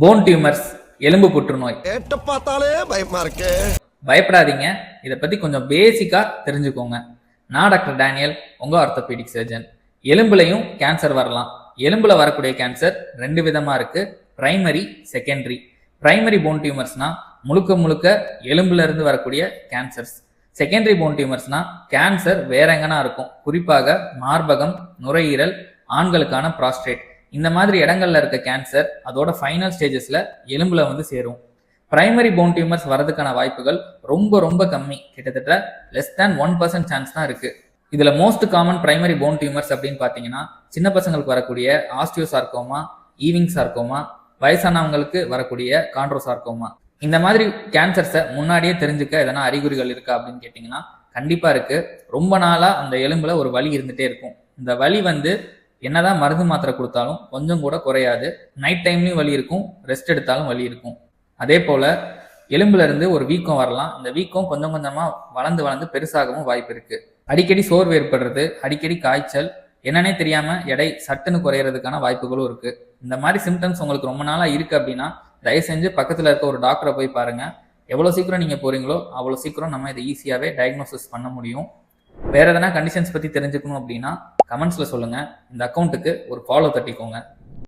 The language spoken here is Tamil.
போன் டியூமர்ஸ் எலும்பு புற்றுநோய். பார்த்தாலே பயமா இருக்கே. பயப்படாதீங்க. இதை பற்றி கொஞ்சம் பேசிக்காக தெரிஞ்சுக்கோங்க. நான் டாக்டர் டேனியல் உங்கள் ஆர்த்தோபீடிக் சர்ஜன் எலும்புலையும் கேன்சர் வரலாம். எலும்புல வரக்கூடிய கேன்சர் ரெண்டு விதமாக இருக்குது பிரைமரி செகண்டரி பிரைமரி போன் டியூமர்ஸ்னா முழுக்க முழுக்க எலும்புல இருந்து வரக்கூடிய கேன்சர்ஸ் செகண்டரி போன் டியூமர்ஸ்னா கேன்சர் வேற எங்கனா இருக்கும். குறிப்பாக மார்பகம் நுரையீரல் ஆண்களுக்கான ப்ராஸ்டேட் இந்த மாதிரி இடங்கள்ல இருக்க கேன்சர் அதோட ஃபைனல் ஸ்டேஜஸ்ல எலும்புல வந்து சேரும். பிரைமரி போன் டியூமர்ஸ் வரதுக்கான வாய்ப்புகள் ரொம்ப ரொம்ப கம்மி. கிட்டத்தட்ட less than one percent chance தான் இருக்கு. இதுல most common primary bone tumours அப்படின்னு பாத்தீங்கன்னா சின்ன பசங்களுக்கு வரக்கூடிய ஆஸ்டியோசார்கோமா ஈவிங் சார்கோமா வயசானவங்களுக்கு வரக்கூடிய கான்ட்ரோசார்கோமா இந்த மாதிரி கேன்சர்ஸை முன்னாடியே தெரிஞ்சுக்க எதனா அறிகுறிகள் இருக்கா அப்படின்னு கேட்டிங்கன்னா கண்டிப்பா இருக்கு. ரொம்ப நாளா அந்த எலும்புல ஒரு வலி இருந்துட்டே இருக்கும். இந்த வலி வந்து என்னதான் மருந்து மாத்திரை கொடுத்தாலும் கொஞ்சம் கூட குறையாது. நைட் டைம்லையும் வலி இருக்கும் ரெஸ்ட் எடுத்தாலும் வலி இருக்கும். அதே போல எலும்புல இருந்து ஒரு வீக்கம் வரலாம். இந்த வீக்கம் கொஞ்சம் கொஞ்சமா வளர்ந்து வளர்ந்து பெருசாகவும் வாய்ப்பு இருக்கு. அடிக்கடி சோர்வு ஏற்படுறது அடிக்கடி காய்ச்சல் என்னன்னே தெரியாம எடை சட்டுன்னு குறையறதுக்கான வாய்ப்புகளும் இருக்கு. இந்த மாதிரி சிம்டம்ஸ் உங்களுக்கு ரொம்ப நாளா இருக்கு அப்படின்னா தயவு செஞ்சு பக்கத்துல இருக்க ஒரு டாக்டரை போய் பாருங்க. எவ்வளவு சீக்கிரம் நீங்க போறீங்களோ அவ்வளவு சீக்கிரம் நம்ம இதை ஈஸியாவே டயக்னோசிஸ் பண்ண முடியும். வேற எதனா கண்டிஷன்ஸ் பத்தி தெரிஞ்சுக்கணும் அப்படின்னா கமெண்ட்ஸில் சொல்லுங்கள் இந்த அக்கௌண்ட்டுக்கு ஒரு ஃபாலோ தட்டிக்கோங்க.